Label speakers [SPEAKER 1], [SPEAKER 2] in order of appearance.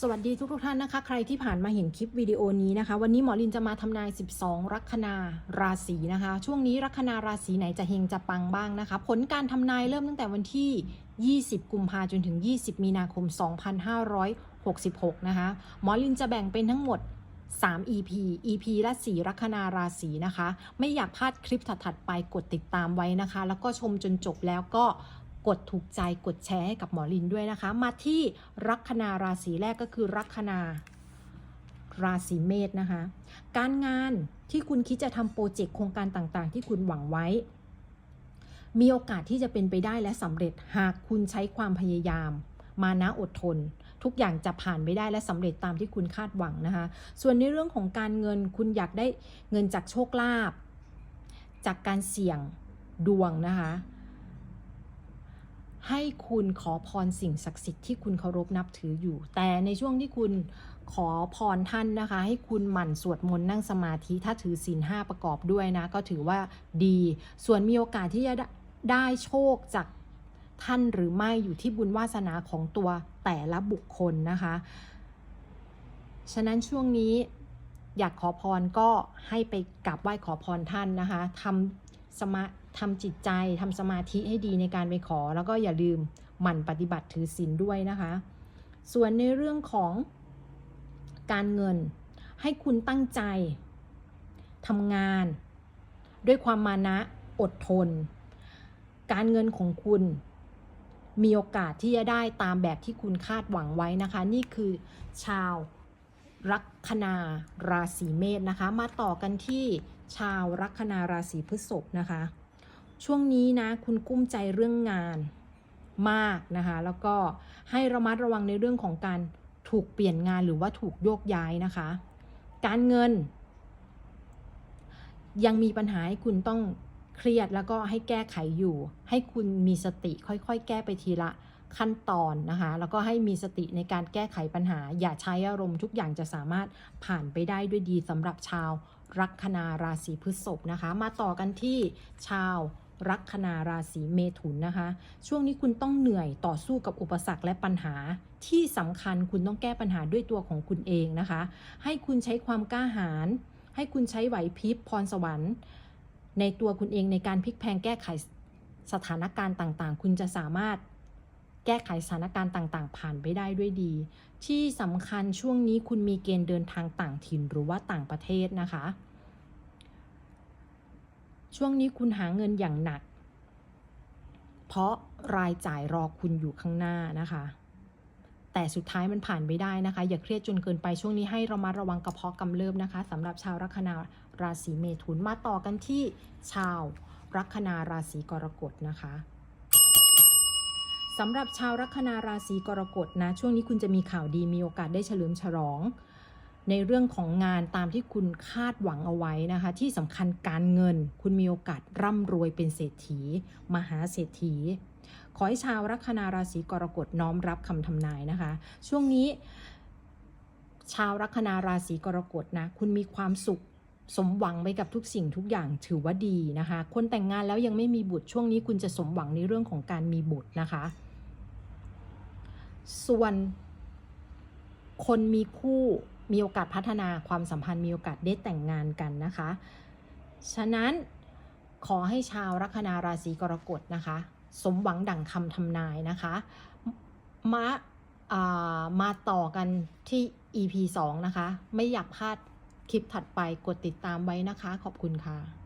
[SPEAKER 1] สวัสดีทุกทท่านนะคะ ใครที่ผ่านมาเห็นคลิปวิดีโอนี้นะคะ วันนี้หมอลินจะมาทำนาย 12 ลัคนาราศีนะคะ ช่วงนี้ลัคนาราศีไหนจะเฮงจะปังบ้างนะคะ ผลการทำนายเริ่มตั้งแต่วันที่ 20 กุมภาจนถึง 20 มีนาคม 2566 นะคะ หมอลินจะแบ่งเป็นทั้งหมด 3 EP EP ละ4ลัคนาราศีนะคะ ไม่อยากพลาดคลิปถัดๆไปกดติดตามไว้นะคะ แล้วก็ชมจนจบแล้วก็ กดถูกใจกดแชร์ให้กับหมอลินด้วยนะคะ มาที่ลัคนาราศีแรกก็คือลัคนาราศีเมษนะคะ การงานที่คุณคิดจะทำโปรเจกต์โครงการต่างๆ ที่คุณหวังไว้ มีโอกาสที่จะเป็นไปได้และสำเร็จหากคุณใช้ความพยายาม มานะอดทน ทุกอย่างจะผ่านไปได้และสำเร็จตามที่คุณคาดหวังนะคะ ส่วนในเรื่องของการเงินคุณอยากได้เงินจากโชคลาภจากการเสี่ยงดวงนะคะ ให้คุณขอพรสิ่งศักดิ์สิทธิ์ที่คุณเคารพนับถืออยู่ แต่ในช่วงที่คุณขอพรท่านนะคะ ให้คุณหมั่นสวดมนต์นั่งสมาธิถ้าถือศีลห้าประกอบด้วยนะ ก็ถือว่าดี ส่วนมีโอกาสที่จะได้โชคจากท่านหรือไม่อยู่ที่บุญวาสนาของตัวแต่ละบุคคลนะคะ ฉะนั้นช่วงนี้อยากขอพรก็ให้ไปกราบไหว้ขอพรท่านนะคะทำสมา ทำจิตใจทำสมาธิให้ดีในการไปขอ แล้วก็อย่าลืมหมั่นปฏิบัติถือศีลด้วยนะคะ ส่วนในเรื่องของการเงินให้คุณตั้งใจทำงาน ด้วยความมานะอดทน การเงินของคุณมีโอกาสที่จะได้ตามแบบที่คุณคาดหวังไว้นะคะ นี่คือชาวลัคนาราศีเมษนะคะ มาต่อกันที่ชาวลัคนาราศีพฤษภนะคะ ช่วงนี้นะคุณกุ้มใจเรื่องงานมากนะคะแล้วก็ให้ระมัดระวังในเรื่องของการถูกเปลี่ยนงานหรือว่าถูกโยกย้ายนะคะ การเงิน ยังมีปัญหาให้คุณต้องเครียดแล้วก็ให้แก้ไขอยู่ ให้คุณมีสติค่อยๆ แก้ไปทีละขั้นตอนนะคะแล้วก็ให้มีสติในการแก้ไขปัญหา อย่าใช้อารมณ์ทุกอย่างจะสามารถผ่านไปได้ด้วยดีสำหรับชาว ลัคนาราศีพฤษภนะคะ มาต่อกันที่ชาว ลัคนาราศีเมถุนนะคะ ช่วงนี้คุณต้องเหนื่อยต่อสู้กับอุปสรรคและปัญหา ที่สำคัญคุณต้องแก้ปัญหาด้วยตัวของคุณเองนะคะ ให้คุณใช้ความกล้าหาญให้คุณใช้ไหวพริบพรสวรรค์ ในตัวคุณเองในการพลิกแพลงแก้ไขสถานการณ์ต่างๆ คุณจะสามารถแก้ไขสถานการณ์ต่างๆ ผ่านไปได้ด้วยดี ที่สำคัญช่วงนี้คุณมีเกณฑ์เดินทางต่างถิ่นหรือว่าต่างประเทศนะคะ ช่วงนี้คุณหาเงินอย่างหนัก เพราะรายจ่ายรอคุณอยู่ข้างหน้านะคะ แต่สุดท้ายมันผ่านไปได้นะคะ อย่าเครียดจนเกินไปช่วงนี้ให้ระมัดระวังกระเพาะกำเริบนะคะสำหรับชาวลัคนาราศีเมถุนมาต่อกันที่ชาวลัคนาราศีกรกฎนะคะสำหรับชาวลัคนาราศีกรกฎนะ ช่วงนี้คุณจะมีข่าวดีมีโอกาสได้เฉลิมฉลอง ในเรื่องของงานตามที่คุณคาดหวังเอาไว้นะคะ ที่สำคัญการเงิน คุณมีโอกาสร่ำรวยเป็นเศรษฐี มหาเศรษฐี ขอให้ชาวลัคนาราศีกรกฎน้อมรับคำทำนายนะคะ ช่วงนี้ ชาวลัคนาราศีกรกฎนะคุณมีความสุขสมหวังไปกับทุกสิ่งทุกอย่างถือว่าดีนะคะ คนแต่งงานแล้วยังไม่มีบุตรช่วงนี้คุณจะสมหวังในเรื่องของการมีบุตรนะคะ ส่วนคนมีคู่ มีโอกาสพัฒนาความสัมพันธ์มีโอกาสได้แต่งงานกันนะคะ ฉะนั้นขอให้ชาวลัคนาราศีกรกฎนะคะ สมหวังดั่งคำทำนายนะคะมาามาต่อกันที่ EP 2 นะคะ ไม่อยากพลาดคลิปถัดไปกดติดตามไว้นะคะ ขอบคุณค่ะ